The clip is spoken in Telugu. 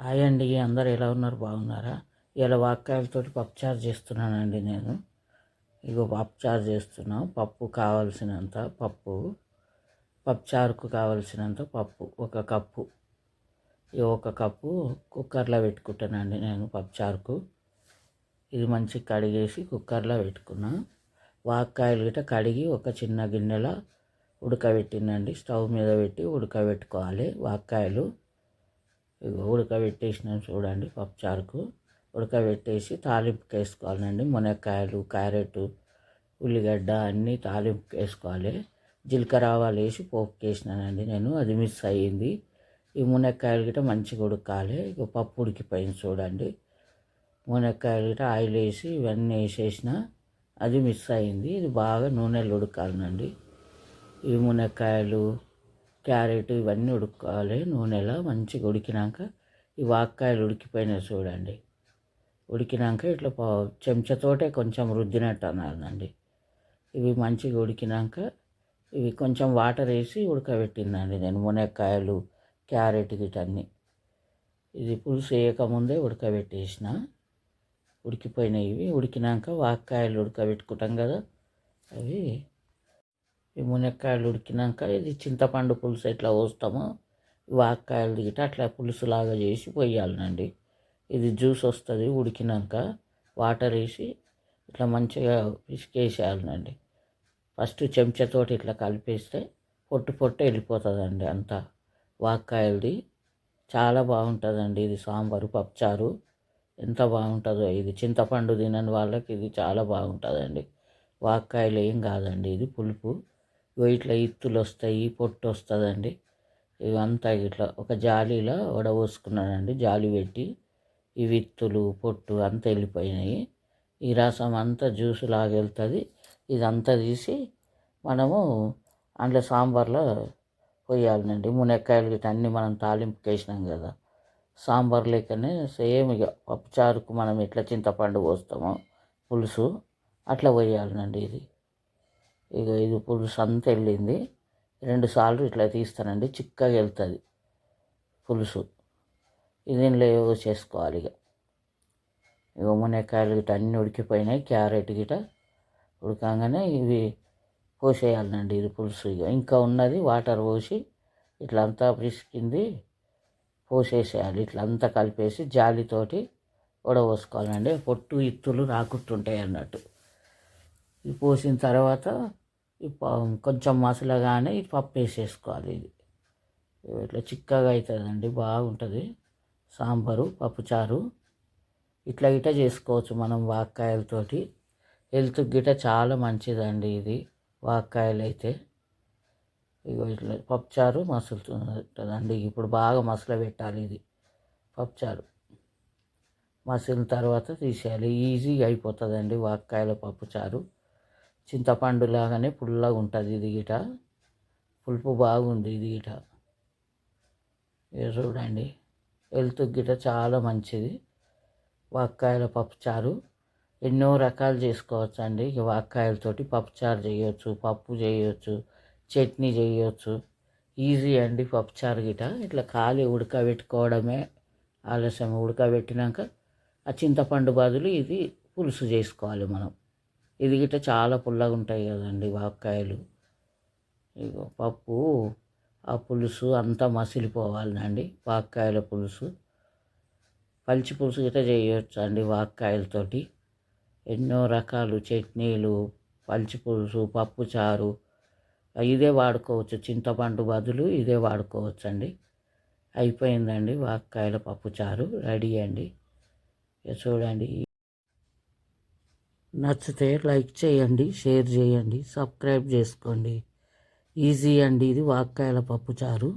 హాయ్ అండి అందరు ఎలా ఉన్నారు? బాగున్నారా? ఇలా వాక్కాయలతోటి పప్పుచారు చేస్తున్నానండి నేను. ఇగో పప్పుచారు చేస్తున్నాం. పప్పు కావలసినంత పప్పు పప్పుచారుకు కావలసినంత పప్పు ఒక కప్పు. ఈ ఒక కప్పు కుక్కర్లో పెట్టుకుంటానండి నేను పప్పుచారుకు ఇది మంచిగా కడిగేసి కుక్కర్లో పెట్టుకున్నా. వాక్కాయలు గిట్ట కడిగి ఒక చిన్న గిన్నెలో ఉడకబెట్టినండి స్టవ్ మీద పెట్టి ఉడకబెట్టుకోవాలి వాక్కాయలు. ఇగో ఉడకబెట్టేసినాను చూడండి పప్పుచారుకు. ఉడకబెట్టేసి తాలింపుకి వేసుకోవాలండి. మునక్కాయలు క్యారెట్ ఉల్లిగడ్డ అన్నీ తాలింపుకి వేసుకోవాలి. జీలకర్ర ఆవాలు వేసి పోపుకి వేసినానండి నేను. అది మిస్ అయ్యింది. ఈ మునక్కాయలు గిట్ట మంచిగా ఉడకాలి. ఇక పప్పు ఉడికిపోయింది చూడండి. మునక్కాయలు గిట్ట ఆయిల్ వేసి ఇవన్నీ వేసేసిన అది మిస్ అయింది ఇది బాగా నూనెలు ఉడకాలండి ఈ మునక్కాయలు క్యారెట్ ఇవన్నీ ఉడుకోవాలి నూనెలో మంచిగా ఉడికినాక ఈ వాక్కాయలు ఉడికిపోయినాయి చూడండి. ఉడికినాక ఇట్లా చెంచతోటే కొంచెం రుద్దినట్టు అనాలండి. ఇవి మంచిగా ఉడికినాక ఇవి కొంచెం వాటర్ వేసి ఉడకబెట్టిందండి నేను మునక్కాయలు క్యారెట్ గిటన్నీ ఇది పులుసు వేయకముందే ఉడకబెట్టేసిన. ఉడికిపోయినాయి ఇవి. ఉడికినాక వాక్కాయలు ఉడకబెట్టుకుంటాం కదా. అవి ఈ మునక్కాయలు ఉడికినాక ఇది చింతపండు పులుసు ఎట్లా పోస్తామో వాక్కాయలు దిగిట అట్లా పులుసులాగా చేసి పోయాలనండి ఇది జ్యూస్ వస్తుంది ఉడికినాక వాటర్ వేసి ఇట్లా మంచిగా పిసికేసేయాలనండి. ఫస్ట్ చెంచాతోటి ఇట్లా కలిపేస్తే పొట్టు పొట్టు వెళ్ళిపోతుందండి అంతా. వాక్కాయలది చాలా బాగుంటుందండి ఇది సాంబారు పప్పుచారు. ఎంత బాగుంటుందో ఇది. చింతపండు తినని వాళ్ళకి ఇది చాలా బాగుంటుందండి. వాక్కాయలు ఏం కాదండి ఇది పులుపు. ఇట్లా ఇత్తులు వస్తాయి పొట్టు వస్తుందండి ఇవంతా ఇట్లా ఒక జాలీలో వడబోసుకున్నానండి జాలి పెట్టి. ఈ విత్తులు పొట్టు అంతా వెళ్ళిపోయినాయి. ఈ రసం అంతా జ్యూస్ లాగా వెళ్తుంది. ఇదంతా తీసి మనము అందులో సాంబార్లో పోయాలండి మునక్కాయలు గిట్ట అన్నీ మనం తాలింపుకి వేసినాం కదా. సాంబార్ లెక్కనే సేమ్ ఇక పప్పుచారుకు మనం ఎట్లా చింతపండు పోస్తామో పులుసు అట్లా పోయాలండి ఇది. ఇక ఇది పులుసు అంతా వెళ్ళింది. రెండు సార్లు ఇట్లా తీస్తానండి. చిక్కగా వెళ్తుంది పులుసు. ఇది ఏవో చేసుకోవాలి ఇక. ఇక మునక్కాయలు గిట్ట అన్నీ ఉడికిపోయినాయి. క్యారెట్ గిట ఉడకంగానే ఇవి పోసేయాలండి ఇది పులుసు. ఇక ఇంకా ఉన్నది వాటర్ పోసి ఇట్లా అంతా పిసికింది పోసేసేయాలి. ఇట్లా అంతా కలిపేసి జాలితోటి ఉడబోసుకోవాలండి పొట్టు ఇత్తులు రాకుంటుంటాయి అన్నట్టు. ఇది పోసిన తర్వాత కొంచెం మసలగానే ఈ పప్పు వేసేసుకోవాలి ఇది. ఇట్లా చిక్కగా అవుతుందండి బాగుంటుంది. సాంబారు పప్పుచారు ఇట్లా గిట్ట చేసుకోవచ్చు మనం వాక్కాయలతోటి. హెల్త్ గిట్ట చాలా మంచిదండి ఇది వాక్కాయలు అయితే. ఇగో ఇట్లా పప్పుచారు మసులుతుందండి ఇప్పుడు బాగా మసల పెట్టాలి ఇది పప్పుచారు మసిలిన తర్వాత తీసేయాలి ఈజీగా అయిపోతుందండి వాక్కాయల పప్పుచారు చింతపండు లాగానే పుల్లగా ఉంటుంది ఇది గిట. పులుపు బాగుంది ఇది గిట. చూడండి హెల్త్ గిట చాలా మంచిది. వాక్కాయల పప్పుచారు. ఎన్నో రకాలు చేసుకోవచ్చు అండి ఇక వాక్కాయలతోటి పప్పుచారు చేయొచ్చు పప్పు చేయొచ్చు చట్నీ చేయొచ్చు. ఈజీ అండి పప్పుచారు గిట. ఇట్లా ఖాళీ ఉడకబెట్టుకోవడమే ఆలస్యం. ఉడకబెట్టినాక ఆ చింతపండు బదులు ఇది పులుసు చేసుకోవాలి మనం. ఇది గిట్ట చాలా పుల్లగా ఉంటాయి కదండి వాక్కాయలు ఇగో పప్పు ఆ పులుసు అంతా మసిలిపోవాలండి వాక్కాయల పులుసు. పల్చి పులుసు గిట్ట చేయొచ్చు అండి వాక్కాయలతోటి ఎన్నో రకాలు చట్నీలు పల్చి పులుసు పప్పు చారు ఇదే వాడుకోవచ్చు. చింతపండు బదులు ఇదే వాడుకోవచ్చు అండి అయిపోయిందండి వాక్కాయల పప్పు చారు రెడీ అండి. చూడండి నచ్చితే లైక్ చేయండి షేర్ చేయండి సబ్స్క్రైబ్ చేసుకోండి. ఈజీ అండి ఇది వాక్కాయల పప్పు చారు